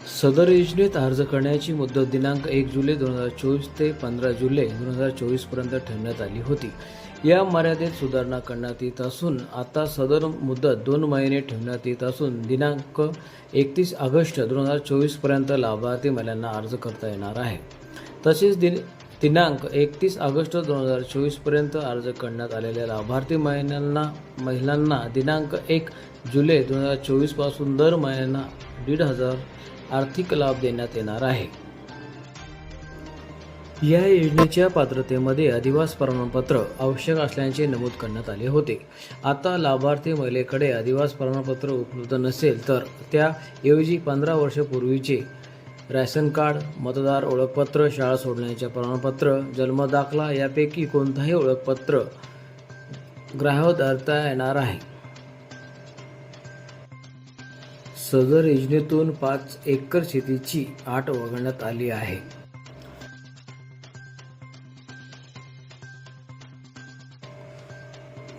सदर योजनेत अर्ज करण्याची मुदत दिनांक एक जुलै दोन हजार चोवीस ते पंधरा जुलै दोन हजार चोवीसपर्यंत ठेवण्यात आली होती. या मर्यादेत सुधारणा करण्यात येत असून आता सदर मुदत दोन महिने ठेवण्यात येत असून दिनांक एकतीस ऑगस्ट दोन हजार चोवीसपर्यंत लाभार्थी महिलांना अर्ज करता येणार आहे. तसेच दिन दिनांक एकतीस ऑगस्ट दोन हजार चोवीसपर्यंत अर्ज करण्यात आलेल्या लाभार्थी महिलांना महिलांना दिनांक एक जुलै दोन हजार चोवीसपासून दर महिन्यांना दीड हजार आर्थिक लाभ देण्यात येणार आहे. या योजनेच्या पात्रतेमध्ये अधिवास प्रमाणपत्र आवश्यक असल्याचे नमूद करण्यात आले होते. आता लाभार्थी महिलेकडे अधिवास प्रमाणपत्र उपलब्ध नसेल तर त्याऐवजी पंधरा वर्षपूर्वीचे रॅशन कार्ड मतदार ओळखपत्र शाळा सोडण्याचे प्रमाणपत्र जन्मदाखला यापैकी कोणताही ओळखपत्र ग्राहक धरता येणार आहे. सदर योजनेतून पाच एकर शेतीची आट वगळण्यात आली आहे.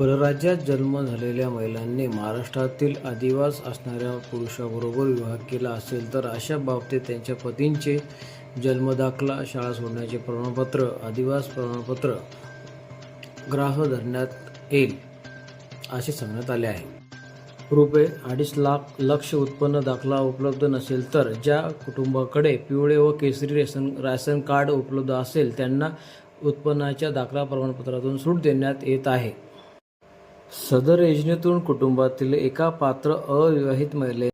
परराज्यात जन्म झालेल्या महिलांनी महाराष्ट्रातील अधिवास असणाऱ्या पुरुषाबरोबर विवाह केला असेल तर अशा बाबतीत त्यांच्या पतींचे जन्मदाखला शाळा सोडण्याचे प्रमाणपत्र आदिवास प्रमाणपत्र ग्राह धरण्यात येईल असे सांगण्यात आले आहे. रुपये अडीच लाख लक्ष उत्पन्न दाखला उपलब्ध नसेल तर ज्या कुटुंबाकडे पिवळे व केसरी रेशन राशन कार्ड उपलब्ध असेल त्यांना उत्पन्नाच्या दाखला प्रमाणपत्रातून सूट देण्यात येत आहे. सदर योजनेतून कुटुंबातील एका पात्र अविवाहित महिले